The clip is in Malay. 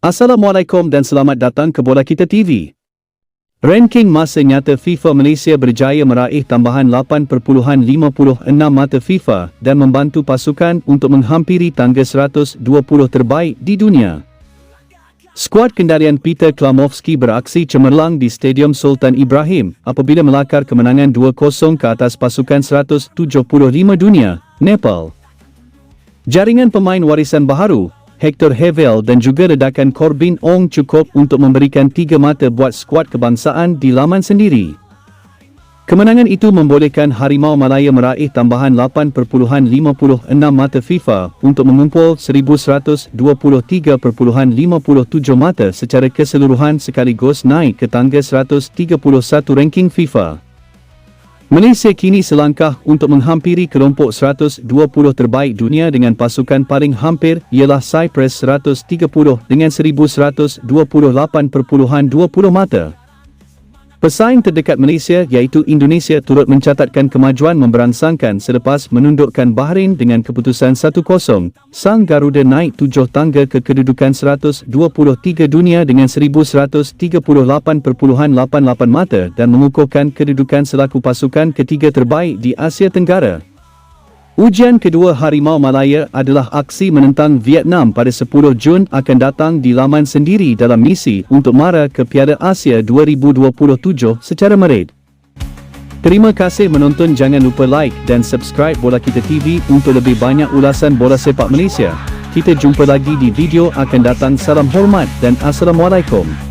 Assalamualaikum dan selamat datang ke Bola Kita TV. Ranking masa nyata FIFA Malaysia berjaya meraih tambahan 8.56 mata FIFA dan membantu pasukan untuk menghampiri tangga 120 terbaik di dunia. Skuad kendarian Peter Klamovski beraksi cemerlang di Stadium Sultan Ibrahim apabila melakar kemenangan 2-0 ke atas pasukan 175 dunia, Nepal. Jaringan pemain warisan baharu, Hector Hevel dan juga ledakan Corbin Ong cukup untuk memberikan tiga mata buat skuad kebangsaan di laman sendiri. Kemenangan itu membolehkan Harimau Malaya meraih tambahan 8.56 mata FIFA untuk mengumpul 1123.57 mata secara keseluruhan sekaligus naik ke tangga 131 ranking FIFA. Malaysia kini selangkah untuk menghampiri kelompok 120 terbaik dunia dengan pasukan paling hampir ialah Cyprus 130 dengan 1128.20 mata. Pesaing terdekat Malaysia iaitu Indonesia turut mencatatkan kemajuan memberangsangkan selepas menundukkan Bahrain dengan keputusan 1-0. Sang Garuda naik tujuh tangga ke kedudukan 123 dunia dengan 1138.88 mata dan mengukuhkan kedudukan selaku pasukan ketiga terbaik di Asia Tenggara. Ujian kedua Harimau Malaya adalah aksi menentang Vietnam pada 10 Jun akan datang di laman sendiri dalam misi untuk mara ke Piala Asia 2027 secara merit. Terima kasih menonton jangan lupa like dan subscribe Bola Kita TV untuk lebih banyak ulasan bola sepak Malaysia. Kita jumpa lagi di video akan datang salam hormat dan Assalamualaikum.